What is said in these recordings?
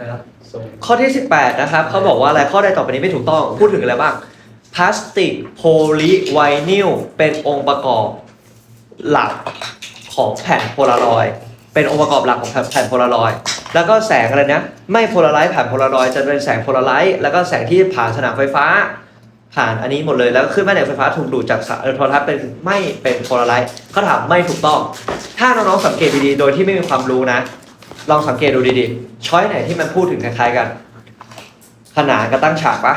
นะครับส่งข้อที่ 18 นะครับ เขาบอกว่าอะไรข้อใดต่อไปนี้ไม่ถูกต้อง พูดถึงอะไรบ้าง พลาสติกโพลีไวนิลเป็นองค์ประกอบหลักของแผ่นโพลารอยด์เป็นองค์ประกอบหลักของแผ่นโพลารอยด์แล้วก็แสงอะไรนะ ไม่โพลาไรด์ผ่านโพลารอยด์จะเป็นแสงโพลาไรด์แล้วก็แสงที่ผ่านสนามไฟฟ้า ผ่านอันนี้หมดเลยแล้วขึ้นแม่เหล็กไฟฟ้าถูกดูดจากสายโทรทัศน์เป็นไม่เป็นโพลาไรด์เขาถามไม่ถูกต้อง ถ้าน้องๆสังเกตดีๆโดยที่ไม่มีความรู้นะ ลองสังเกตดูดีๆ ช้อยไหนที่มันพูดถึงคล้ายๆกัน ขนานกับตั้งฉากปะ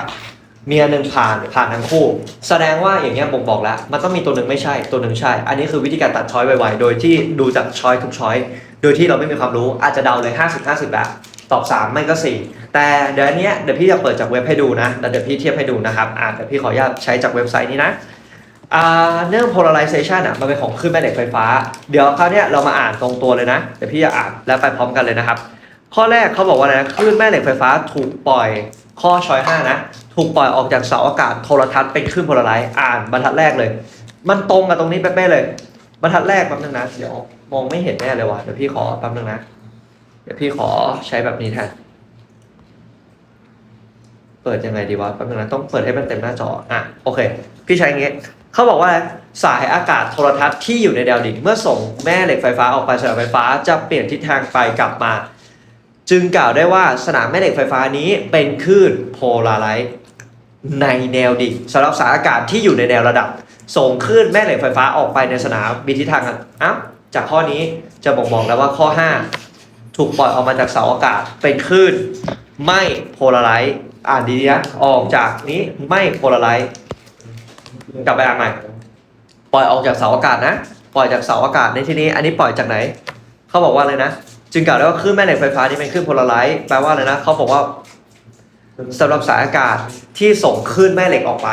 เมีอันหนึ่งผ่านผ่านทั้งคู่ แสดงว่าอย่างเงี้ยบ่งบอกแล้ว มันต้องมีตัวหนึ่งไม่ใช่ตัวหนึ่งใช่ อันนี้คือวิธีการตัดช้อยไวๆ โดยที่ดูจากช้อยทุกช้อย โดยที่เราไม่มีความรู้อาจจะเดาเลย 50 50แบบตอบ 3 ไม่ก็ 4 แต่เดี๋ยวอันเนี้ยเดี๋ยวพี่จะเปิดจากเว็บให้ดูนะแล้วเดี๋ยวพี่เทียบให้ดูนะครับอ่าเดี๋ยวพี่ขออนุญาตใช้จากเว็บไซต์นี้นะ อ่าเรื่อง polarization อะมันเป็นของคลื่นแม่เหล็กไฟฟ้า เดี๋ยวคราวนี้เรามาอ่านตรงตัวเลยนะเดี๋ยวพี่จะอ่านแล้วไปพร้อมกันเลยนะครับ ข้อแรกเขาบอกว่าอะไรนะคลื่นแม่เหล็กไฟฟ้าถูกปล่อยข้อชอย5นะถูกปล่อยออกจากเสาอากาศโทรทัศน์เป็นคลื่นโพลาไรซ์อ่านบรรทัดแรกเลย มันตรงกับตรงนี้เป๊ะๆเลย บรรทัดแรกแป๊บนึงนะเดี๋ยวมองไม่เห็นแน่เลยว่ะเดี๋ยวพี่ขอแป๊บนึงนะเดี๋ยวพี่ขอใช้แบบนี้แทนเปิดยังไงดีวะแป๊บนึงนะต้องเปิดให้มันเต็มหน้าจออะโอเค พี่ใช้อย่างงี้ เขาบอกว่าสายอากาศโทรทัศน์ที่อยู่ในแนวดิ่งเมื่อส่งแม่เหล็กไฟฟ้าออกไปสนามไฟฟ้าจะเปลี่ยนทิศทางไปกลับมา จึงกล่าวได้ว่าสนามแม่เหล็กไฟฟ้านี้เป็นคลื่นโพลาไรซ์ในแนวดิ่งสำหรับสายอากาศที่อยู่ในแนวระดับ ส่งคลื่นแม่เหล็กไฟฟ้าออกไปในสนามมีทิศทางกันอ้าวจากข้อนี้จะบอกบอกแล้วว่าข้อ 5 ถูกปล่อยออกมาจากเสาอากาศเป็นคลื่นไม่โพลาไรซ์อ่านดีๆนะออกจากนี้ไม่โพลาไรซ์ กลับไปอ่านใหม่ ปล่อยออกจากเสาอากาศนะ ปล่อยจากเสาอากาศในที่นี้ อันนี้ปล่อยจากไหน เขาบอกว่าอะไรนะ จึงกล่าวได้ว่าคลื่นแม่เหล็กไฟฟ้านี่เป็นคลื่นโพลาไรซ์แปลว่าอะไรนะ เขาบอกว่าสำหรับสายอากาศที่ส่งคลื่นแม่เหล็กออกไป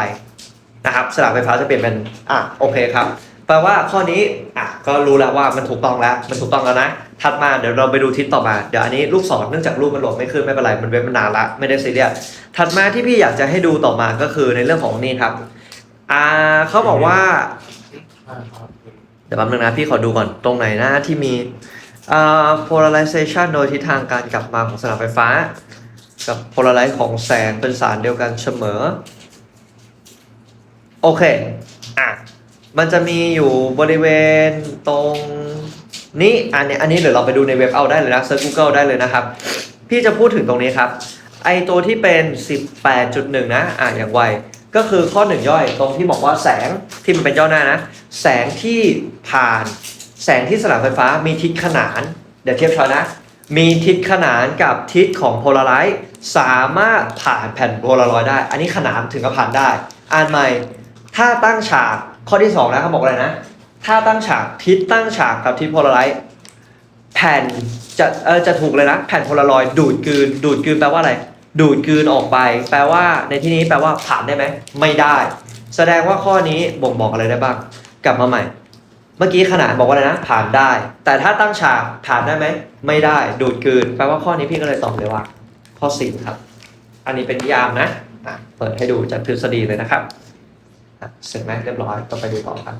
นะครับสนามไฟฟ้าจะเปลี่ยนเป็นอะโอเคครับ แปลว่าข้อนี้อะก็รู้แล้วว่ามันถูกต้องแล้ว มันถูกต้องแล้วนะ ถัดมาเดี๋ยวเราไปดูทิศต่อมา เดี๋ยวอันนี้ลูกศรเนื่องจากรูปมันโหลดไม่ขึ้นไม่เป็นไร มันเว็บมันนานละไม่ได้ซีเรียส ถัดมาที่พี่อยากจะให้ดูต่อมาก็คือในเรื่องของนี่ครับ อ่าเขาบอกว่า เดี๋ยวแป๊บนึงนะพี่ขอดูก่อนตรงไหนนะที่มีอ่า polarization โดยทิศทางการกลับมาของสนามไฟฟ้า กับ polarize ของแสงเป็นสารเดียวกันเสมอ โอเค อะ มันจะมีอยู่บริเวณตรงนี้อันนี้อันนี้เดี๋ยวเราไปดูในเว็บเอาได้เลยนะเซิร์ช Google ได้เลยนะครับ พี่จะพูดถึงตรงนี้ครับ ไอตัวที่เป็น 18.1 นะ อะอย่างไว ก็คือข้อหนึ่งย่อยตรงที่บอกว่าแสงที่มันเป็นย่อหน้านะ แสงที่ผ่าน แสงที่สนามไฟฟ้ามีทิศขนาน เดี๋ยวเทียบช้อยนะ มีทิศขนานกับทิศของโพลาไรซ์สามารถผ่านแผ่นโพลารอยด์ได้ อันนี้ขนานถึงกับผ่านได้ อ่านใหม่ ถ้าตั้งฉากข้อที่สองนะเขาบอกอะไรนะ ถ้าตั้งฉากทิศตั้งฉากกับทิศโพลาไรซ์แผ่นจะเออจะถูกเลยนะ แผ่นโพลารอยด์ดูดกลืนดูดกลืนแปลว่าอะไร ดูดกลืนออกไป แปลว่าในที่นี้แปลว่าผ่านได้ไหมไม่ได้ แสดงว่าข้อนี้บ่งบอกอะไรได้บ้าง กลับมาใหม่ เมื่อกี้ขนาดบอกว่าอะไรนะ ผ่านได้ แต่ถ้าตั้งฉากผ่านได้ไหมไม่ได้ ดูดกลืน แปลว่าข้อนี้พี่ก็เลยตอบเลยว่า ข้อสี่ครับ อันนี้เป็นนิยามนะเปิดให้ดูจากทฤษฎีเลยนะครับเสร็จไหมเรียบร้อยก็ไปดูต่อครับ